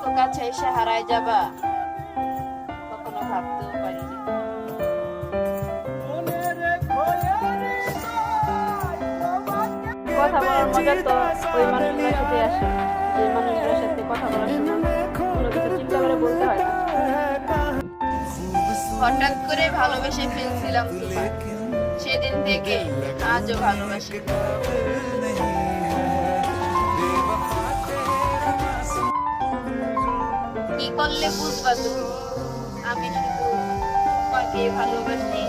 এত কাছে এসে হারায় যাবা কখনো ভাবতেও পারিনি কথা বলার মজা তো ওই মানুষগুলোর সাথে আসে যে মানুষগুলোর সাথে কথা বলার সময় কোনো কিছু চিন্তা করে বলতে হয় হঠাৎ করে ভালোবেসে ফেলছিলাম সেদিন থেকে আজও ভালোবাসি করলে বুঝবা তুমি। আমি শুধু তোমাকে ভালোবাসি।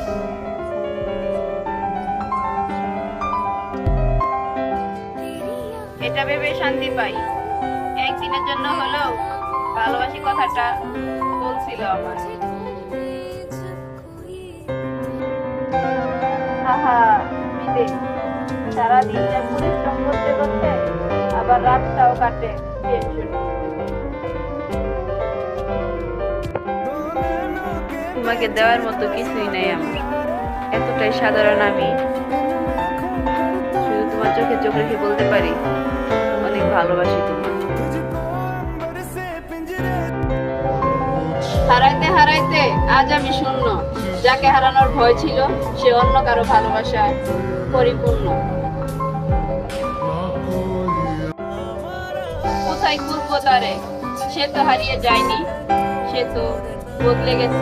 এটা ভেবে শান্তি পাই। একদিনের জন্য হলেও ভালোবাসি কথাটা বলছিল আমার। আহা বিদেশ সারাদিন পরিশ্রম করতে করতে আবার রাতটাও কাটে তোমাকে দেওয়ার মতো কিছুই নেই আমার। এতটাই সাধারণ আমি। শুধু তোমার চোখে চোখ রেখে বলতে পারি, অনেক ভালোবাসি তোমার হারাইতে হারাইতে আজ আমি শূন্য। যাকে হারানোর ভয় ছিল, সে অন্য কারও ভালোবাসায় পরিপূর্ণ। কোথায় খুঁজবো তারে? সে তো হারিয়ে যায়নি, সে তো বদলে গেছে।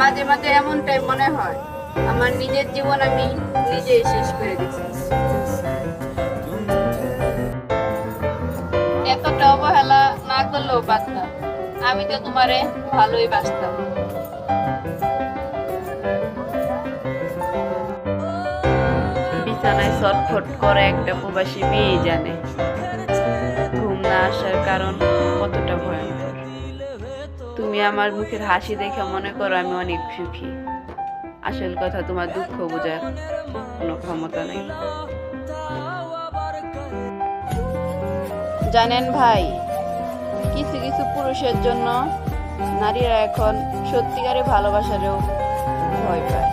মাঝে মাঝে এমনটাই মনে হয়, আমার নিজের জীবন আমি নিজেই শেষ করে দিচ্ছি। এতটা অবহেলা না করলেও পারতাম আমি তো তোমারে ভালোই বাসতাম বিছানায় ছটফট করে একটা প্রবাসী মেয়ে জানে, ঘুম না আসার কারণ কতটা ভয়ঙ্কর তুমি আমার মুখের হাসি দেখে মনে করো আমি অনেক সুখী। আসল কথা, তোমার দুঃখ বোঝার কোনো ক্ষমতা নেই। জানেন ভাই, কিছু কিছু পুরুষের জন্য নারীরা এখন সত্যিকারে ভালোবাসারেও ভয় পায়।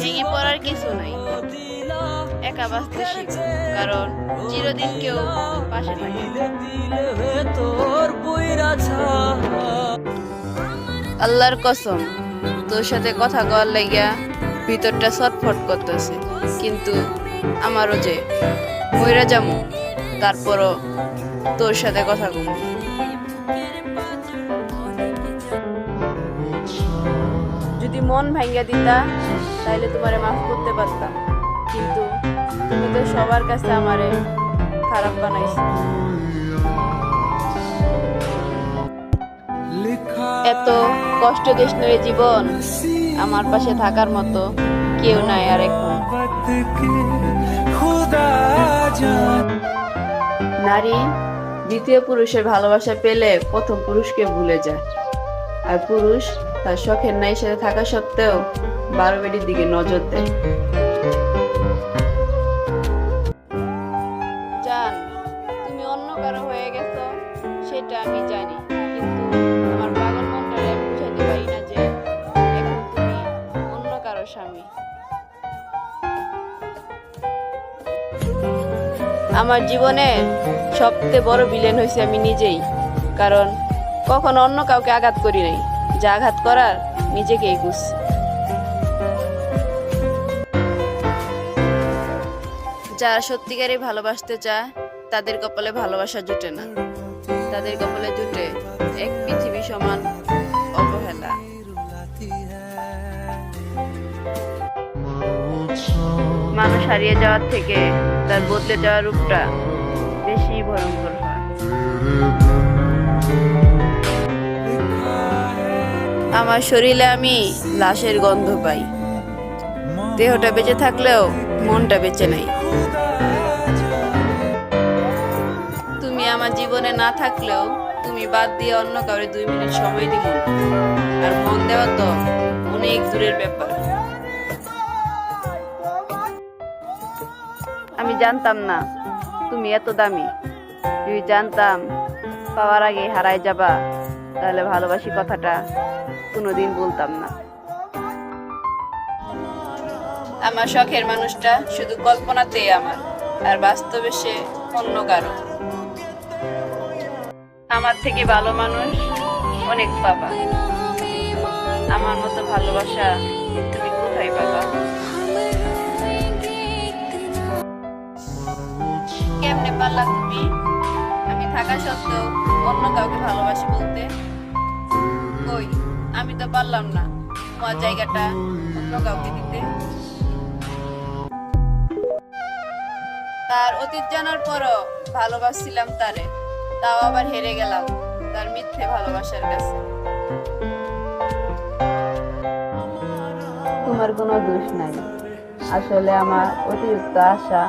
ভেঙে পড়ার কিছু নাই। একা বাঁচতে শিখো কারণ চিরদিন কেউ পাশে আল্লাহর কসম, তোর সাথে কথা কওয়ার লাগিয়া ভিতরটা ছটফট করতেছে। কিন্তু আমারও যে ময়রা যামু, তারপরও তোর সাথে কথা কম। যদি মন ভাঙ্গা দিতা, তাইলে তোমারে মাফ করতে পারতাম। তুমি তো সবার কাছে আমারে খারাপ বানাইছো। এত কষ্ট নয় জীবন, আমার পাশে থাকার মতো কেউ নাই আর নারী, দ্বিতীয় পুরুষের ভালোবাসা পেলে প্রথম পুরুষকে ভুলে যায়। আর পুরুষ তার শখের নাই সাথে থাকা সত্ত্বেও বারো বেডির দিকে নজর দেয়। আমার জীবনে সবচেয়ে বড় বিলেন হয়েছে আমি নিজেই। কারণ কখনো অন্য কাউকে আঘাত করি নাই। যা আঘাত করার নিজেকেই করছি যারা সত্যিকারই ভালোবাসতে চায় তাদের কপালে ভালোবাসা জুটে না। তাদের কপালে জুটে এক পৃথিবী সমান মানুষ হারিয়ে যাওয়ার থেকে তার বদলে যাওয়ার রূপটা বেশি ভয়ঙ্কর হয়। আমার শরীরে আমি লাশের গন্ধ পাই। দেহটা বেঁচে থাকলেও মনটা বেঁচে নাই। তুমি আমার জীবনে না থাকলেও তুমি বাদ দিয়ে অন্য কাউরে দুই মিনিট সময় দিব। আর মন দেওয়া তো অনেক দূরের ব্যাপার। জানতাম না তুমি এত দামি। যদি জানতাম পাওয়ার আগে হারাই যাবা, তাহলে ভালোবাসি কথাটা কোনোদিন বলতাম না। আমার শখের মানুষটা শুধু কল্পনাতেই আমার, আর বাস্তবে সে অন্য কারও। আমার থেকে ভালো মানুষ অনেক পাবা। আমার মতো ভালোবাসা তুমি কোথায় পাবা? কেমনে পারলা তুমি। আমি থাকা সত্ত্বেও অন্য কাউকে ভালোবাসি বলতে কই? আমি তো পারলাম না তোমার জায়গাটা অন্য কাউকে দিতে। তার অতীত জানার পরও ভালোবাসছিলাম তারে, তাও আবার হেরে গেলাম তার মিথ্যে ভালোবাসার কাছে। তোমার কোনো দোষ নাই। আসলে আমার অতিরিক্ত আশা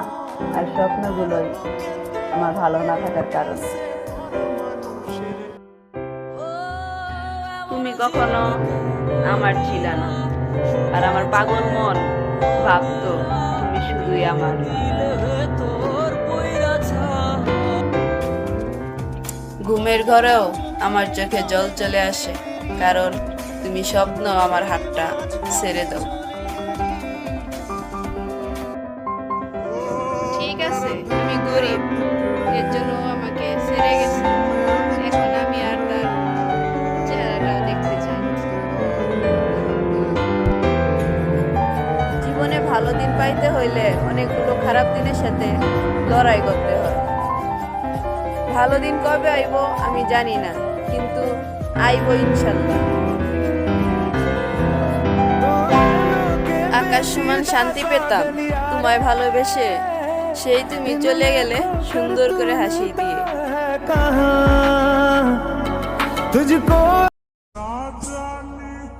আর স্বপ্নগুলোই আমার ভালো না থাকার কারণ। তুমি কখনো আমার ছিল না, আর আমার পাগল মন ভাবতো তুমি শুধুই আমার। ঘুমের ঘরেও আমার চোখে জল চলে আসে, কারণ তুমি স্বপ্ন আমার হাতটা ছেড়ে দাও। ঠিক আছে, আমি গরিব। এর জন্য আমাকে ছেড়ে গেছে। এখন আমি আর তার চেহারাটাও দেখতে চাই জীবনে ভালো দিন পাইতে হইলে অনেকগুলো খারাপ দিনের সাথে লড়াই করতে হয়। ভালো দিন কবে আইব আমি জানি না, কিন্তু আইব ইনশাল্লাহ। আকাশ সমান শান্তি পেতাম, তোমায় ভালোবেসে সেই তুমি চলে গেলে সুন্দর করে হাসি দিয়ে।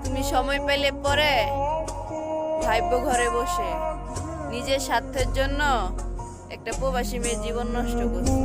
তুমি সময় পেলে পরে ভাইব্য ঘরে বসে নিজের স্বার্থের জন্য একটা প্রবাসী মেয়ের জীবন নষ্ট করছে।